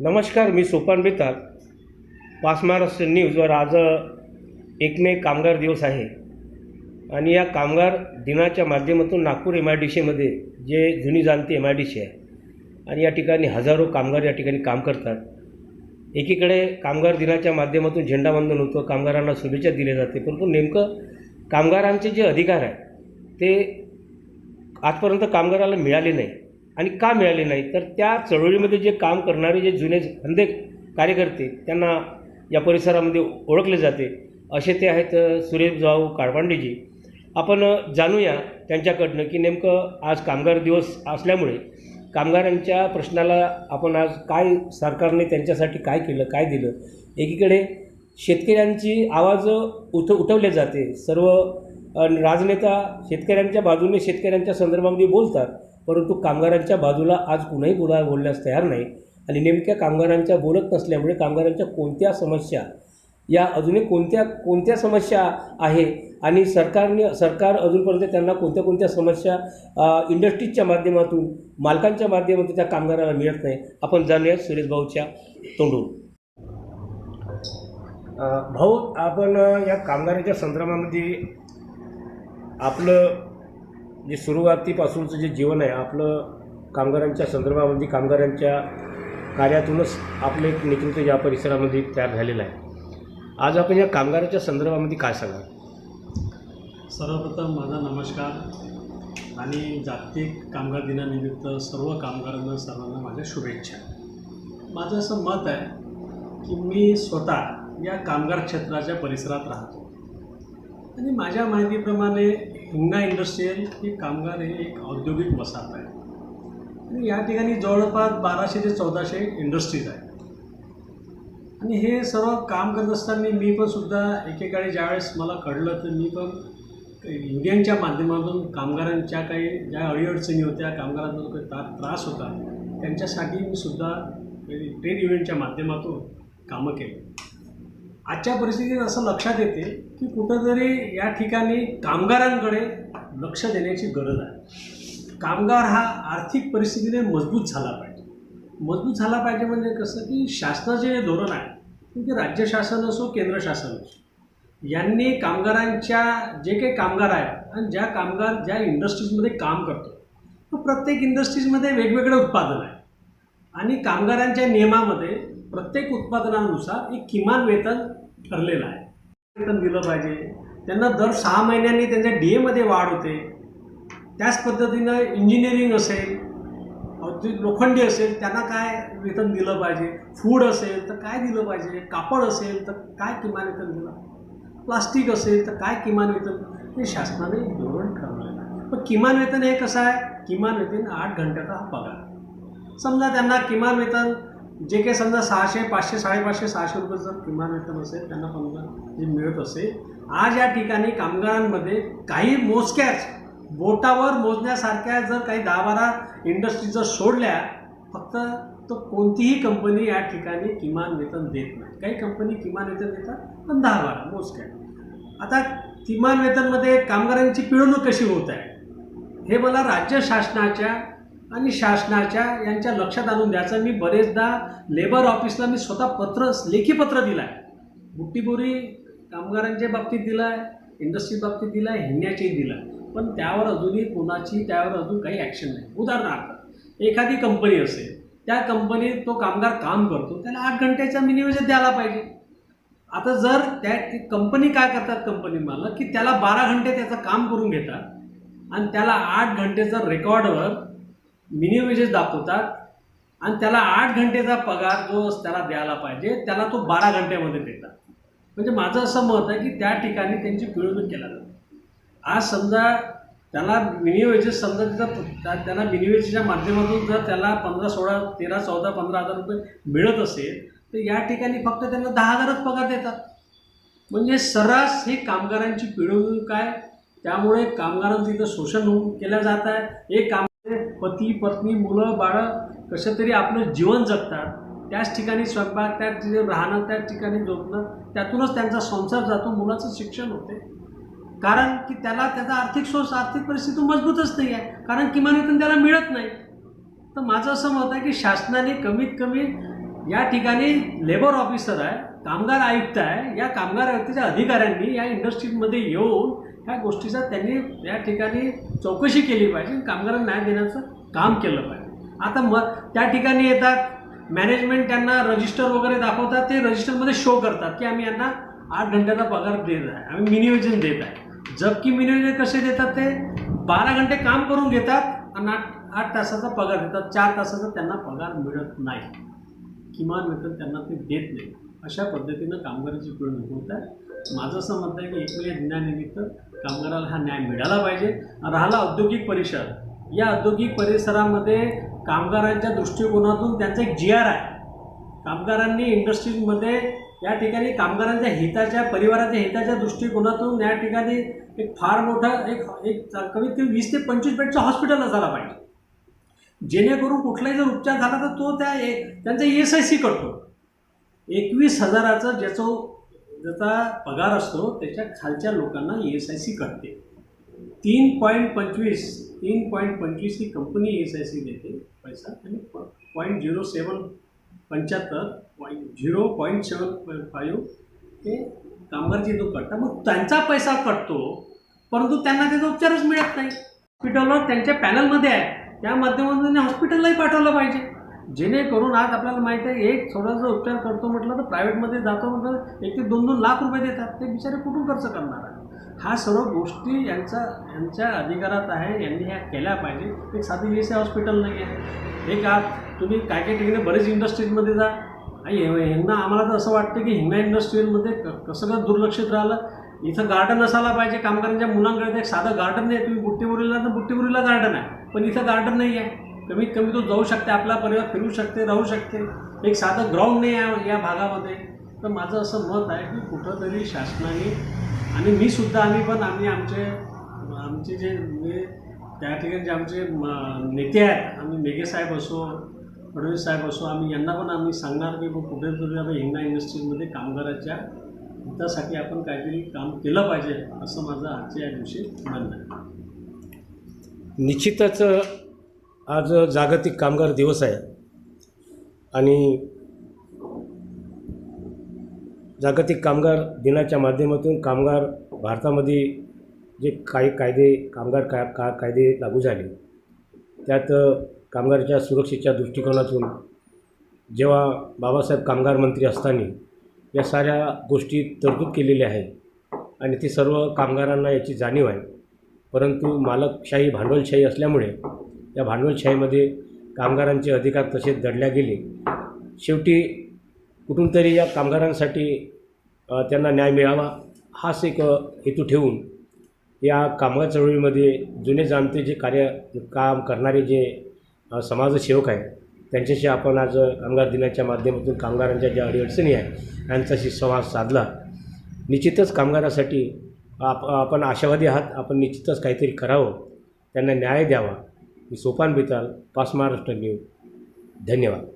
नमस्कार मी सोपान बेतार. पास महाराष्ट्र न्यूजवर आज एक मे कामगार दिवस आहे. आणि या कामगार दिनाच्या माध्यमातून नागपूर एम आय डी सीमध्ये जे जुनी जाणती एम आय डी सी आहे. आणि या ठिकाणी हजारो कामगार या ठिकाणी काम करतात. एकीकडे कामगार दिनाच्या माध्यमातून झेंडावंदन होतं कामगारांना शुभेच्छा दिल्या जाते. परंतु नेमकं कामगारांचे जे अधिकार आहे ते आजपर्यंत कामगाराला मिळाले नाही. आणि का मिळाले नाही? तर त्या चळवळीमध्ये जे काम करणारे जे जुने धंदे कार्यकर्ते त्यांना या परिसरामध्ये ओळखले जाते. असे ते आहेत सुरेश जाऊ काळपांडेजी आपण जाणूया त्यांच्याकडनं की नेमकं आज कामगार दिवस असल्यामुळे कामगारांच्या प्रश्नाला आपण आज काय सरकारने त्यांच्यासाठी काय केलं काय दिलं? एकीकडे शेतकऱ्यांची आवाज उठ उठवले जाते. सर्व राजनेता शेतकऱ्यांच्या बाजूने शेतकऱ्यांच्या संदर्भामध्ये बोलतात. परंतु कामगारांच्या बाजूला आज कुणीही बोला बोलण्यास तयार नाही. आणि नेमक्या कामगारांच्या बोलत नसल्यामुळे कामगारांच्या कोणत्या समस्या या अजूनही कोणत्या कोणत्या समस्या आहे? आणि सरकारने सरकार अजूनपर्यंत त्यांना कोणत्या कोणत्या समस्या इंडस्ट्रीजच्या माध्यमातून मालकांच्या माध्यमातून त्या कामगाराला मिळत नाही? आपण जाणूया सुरेश भाऊच्या तोंडून. भाऊ आपण या कामगारांच्या संदर्भामध्ये आपलं जे सुरुवातीपासूनचं जे जीवन आहे आपलं कामगारांच्या संदर्भामध्ये कामगारांच्या कार्यातूनच आपलं एक नेतृत्व या परिसरामध्ये तयार झालेलं आहे. आज आपण या कामगाराच्या संदर्भामध्ये काय सांगाल? सर्वप्रथम माझा नमस्कार आणि जागतिक कामगार दिनानिमित्त सर्व कामगारांना सर्वांना माझ्या शुभेच्छा. माझं असं मत आहे की मी स्वतः या कामगार क्षेत्राच्या परिसरात राहतो. आणि माझ्या माहितीप्रमाणे हिंगणा इंडस्ट्रीयल हे कामगार हे एक औद्योगिक वसाहत आहे. आणि या ठिकाणी जवळपास बाराशे ते चौदाशे इंडस्ट्रीज आहेत. आणि हे सर्व काम करत असताना मी पण सुद्धा एकेकाळी ज्यावेळेस मला कळलं तर मी पण इंडियनच्या माध्यमातून कामगारांच्या काही ज्या अडीअडचणी होत्या कामगारांना काही ता त्रास होता त्यांच्यासाठी मी सुद्धा म्हणजे ट्रेड युनियनच्या माध्यमातून कामं केली. आजच्या परिस्थितीत असं लक्षात येते की कुठंतरी या ठिकाणी कामगारांकडे लक्ष देण्याची गरज आहे. कामगार हा आर्थिक परिस्थितीने मजबूत झाला पाहिजे. मजबूत झाला पाहिजे म्हणजे कसं की शासनाचे जे धोरण आहे ते म्हणजे राज्य शासन असो केंद्र शासन असो यांनी कामगारांच्या जे काही कामगार आहेत आणि ज्या कामगार ज्या इंडस्ट्रीजमध्ये काम करतो तो प्रत्येक इंडस्ट्रीजमध्ये वेगवेगळं उत्पादन आहे. आणि कामगारांच्या नियमामध्ये प्रत्येक उत्पादनानुसार एक किमान वेतन ठरलेलं आहे. वेतन दिलं पाहिजे. त्यांना दर सहा महिन्यांनी त्यांच्या डी एमध्ये वाढ होते. त्याच पद्धतीनं इंजिनिअरिंग असेल लोखंडी असेल त्यांना काय वेतन दिलं पाहिजे? फूड असेल तर काय दिलं पाहिजे? कापड असेल तर काय किमान वेतन दिलं? प्लास्टिक असेल तर काय किमान वेतन? हे शासनाने धोरण ठरवलेलं आहे. पण किमान वेतन हे कसं आहे? किमान वेतन आठ घंट्याचा हा पगार. समजा त्यांना किमान वेतन जे काही समजा सहाशे पाचशे साडेपाचशे सहाशे रुपये जर किमान वेतन असेल त्यांना समजा जे मिळत असेल आज या ठिकाणी कामगारांमध्ये काही मोजक्याच बोटावर मोजण्यासारख्या जर काही दहा बारा इंडस्ट्री जर सोडल्या फक्त तो कोणतीही कंपनी या ठिकाणी किमान वेतन देत नाही. काही कंपनी किमान वेतन देतात पण दहा बारा मोजक्या आता किमान वेतनमध्ये कामगारांची पिळवणूक कशी होत आहे? हे मला राज्य शासनाच्या आणि शासनाच्या यांच्या लक्षात आणून द्यायचं. मी बरेचदा लेबर ऑफिसला मी स्वतः पत्र लेखी पत्र दिलं आहे बुट्टीबोरी कामगारांच्या बाबतीत दिलं आहे इंडस्ट्री बाबतीत दिलं आहे हिंगण्याचेही दिलं आहे पण त्यावर अजूनही कोणाची त्यावर अजून काही ॲक्शन नाही. उदाहरणार्थ एखादी कंपनी असेल त्या कंपनीत तो कामगार काम करतो त्याला आठ घंट्याचा मिनिवेजन द्यायला पाहिजे. आता जर त्या कंपनी काय करतात कंपनी मालक की त्याला बारा घंटे त्याचं काम करून घेतात आणि त्याला आठ घंटेचं रेकॉर्डवर मिनी वेजेस दाखवतात. आणि त्याला आठ घंटेचा पगार जो त्याला द्यायला पाहिजे त्याला तो बारा घंट्यामध्ये देतात. म्हणजे माझं असं मत आहे की त्या ठिकाणी त्यांची पिळवणूक केला जाते. आज समजा त्याला मिनी वेजेस समजा तिचा त्या- त्याला मिनी वेजेसच्या माध्यमातून जर त्याला पंधरा सोळा तेरा चौदा पंधरा हजार रुपये मिळत असेल तर या ठिकाणी फक्त त्यांना दहा हजारच पगार देतात. म्हणजे सर्रास ही कामगारांची पिळवणूक आहे. त्यामुळे कामगारांचं इथं शोषण होऊन केलं जात आहे. एक काम पती पत्नी मुलं बाळं कसं तरी आपलं जीवन जगतात. त्याच ठिकाणी स्वयंपाक त्या ठिकाणी राहणं त्या ठिकाणी झोपणं त्यातूनच त्यांचा संसार जातो मुलाचं शिक्षण होते. कारण की त्याला त्याचा आर्थिक सोर्स आर्थिक परिस्थिती मजबूतच नाही आहे. कारण किमान वेतन त्याला मिळत नाही. तर माझं असं मत आहे की शासनाने कमीत कमी या ठिकाणी लेबर ऑफिसर आहे. कामगार आयुक्त आहे. या कामगार आयुक्ताच्या अधिकाऱ्यांनी या इंडस्ट्रीमध्ये येऊन ह्या गोष्टीचा त्यांनी या ठिकाणी चौकशी केली पाहिजे. आणि कामगारांना न्याय देण्याचं काम केलं पाहिजे. आता मग त्या ठिकाणी येतात. मॅनेजमेंट त्यांना रजिस्टर वगैरे दाखवतात. ते रजिस्टरमध्ये शो करतात की आम्ही यांना आठ घंट्याचा पगार देत आहे. आम्ही मिनियोजन देत आहे. जबकि मिनियोजन कसे देतात ते? बारा घंटे काम करून घेतात आणि आठ आठ तासाचा पगार देतात. चार तासाचा त्यांना पगार मिळत नाही. किमान वेतन त्यांना ते देत नाही. अशा पद्धतीनं कामगारांची पिळवणूक होत आहे माझं असं मत आहे की एकमेव ज्ञानिमित्त कामगाराला हा न्याय मिळाला पाहिजे. राहिला औद्योगिक परिसर. या औद्योगिक परिसरामध्ये कामगारांच्या दृष्टिकोनातून त्यांचं एक जी आर आहे. कामगारांनी इंडस्ट्रीजमध्ये या ठिकाणी कामगारांच्या हिताच्या परिवाराच्या हिताच्या दृष्टिकोनातून या ठिकाणी एक फार मोठा एक एक कमीत कमी वीस ते पंचवीस बेडचं हॉस्पिटल असायला पाहिजे. जेणेकरून कुठलाही जर उपचार झाला तर तो त्या ए त्यांचा ई एस आय सी करतो. एकवीस हजाराचा ज्याचो ज्याचा पगार असतो त्याच्या खालच्या लोकांना ई एस आय सी करते. तीन पॉईंट पंचवीस तीन पॉईंट पंचवीस ही company E S I C देते पैसा. आणि पॉईंट झिरो सेवन पंच्याहत्तर point zero point seven five ते कामगार जे लोक करतात मग त्यांचा पैसा कटतो परंतु त्यांना त्याचा उपचारच मिळत नाही. हॉस्पिटलवर त्यांच्या पॅनलमध्ये आहे. त्या माध्यमातून त्यांनी हॉस्पिटललाही पाठवलं पाहिजे. जेणेकरून आज आपल्याला माहीत आहे एक थोडासा उपचार करतो म्हटलं तर प्रायव्हेटमध्ये जातो म्हटलं एक ते दोन दोन लाख रुपये देतात. ते बिचारे कुठून खर्च करणार आहे? हा सर्व गोष्टी यांचा यांच्या अधिकारात आहे यांनी ह्या केल्या पाहिजे. एक साधी एस हॉस्पिटल नाही आहे. एक आज तुम्ही काय काय ठिकाणी बरेच इंडस्ट्रीजमध्ये जा. आणि ह्यांना आम्हाला तर असं वाटतं की हिंगा इंडस्ट्रीजमध्ये क- कसं दुर्लक्षित राहिलं? इथं गार्डन असायला पाहिजे कामगारांच्या मुलांकडे एक साधं गार्डन नाही. तुम्ही बुट्टीबुरीला तर बुट्टीबुरीला गार्डन आहे. पण इथं गार्डन नाही आहे. कमीत कमी तो जाऊ शकते आपला परिवार फिरू शकते राहू शकते. एक साधं ग्राउंड नाही आहे या भागामध्ये. तर माझं असं मत आहे की कुठंतरी शासनाने आणि मी सुद्धा आम्ही पण आम्ही आमचे आमचे जे म्हणजे त्या ठिकाणी जे आमचे म- नेते आहेत आम्ही मेघे साहेब असो फडणवीस साहेब असो आम्ही यांना पण आम्ही सांगणार की बुवा कुठेतरी आपण हिंगणा इंडस्ट्रीजमध्ये कामगाराच्या हितासाठी आपण काहीतरी काम केलं पाहिजे असं माझं आजच्या या दिवशी म्हणणं आहे. निश्चितच आज जागतिक कामगार दिवस आहे. आणि जागतिक कामगार दिनाच्या माध्यमातून कामगार भारतामध्ये जे काही कायदे कामगार का का कायदे लागू झाले त्यात कामगाराच्या सुरक्षेच्या दृष्टिकोनातून जेव्हा बाबासाहेब कामगार मंत्री असताना या साऱ्या गोष्टी तरतूद केलेल्या आहे आणि ती सर्व कामगारांना याची जाणीव आहे. परंतु मालकशाही भांडवलशाही असल्यामुळे या भांडवलशाहीमध्ये कामगारांचे अधिकार तसेच दडल्या गेले. शेवटी कुठून तरी या कामगारांसाठी त्यांना न्याय मिळावा हाच एक हेतू ठेवून या कामगार चळवळीमध्ये जुने जाणते जे कार्य काम करणारे जे समाजसेवक आहेत त्यांच्याशी आपण आज कामगार दिनाच्या माध्यमातून कामगारांच्या ज्या अडीअडचणी आहेत यांच्याशी संवाद साधला. निश्चितच कामगारासाठी आप आपण आशावादी आहात आपण निश्चितच काहीतरी करावं त्यांना न्याय द्यावा. मी सोपान बेताल पास महाराष्ट्र न्यूज. धन्यवाद.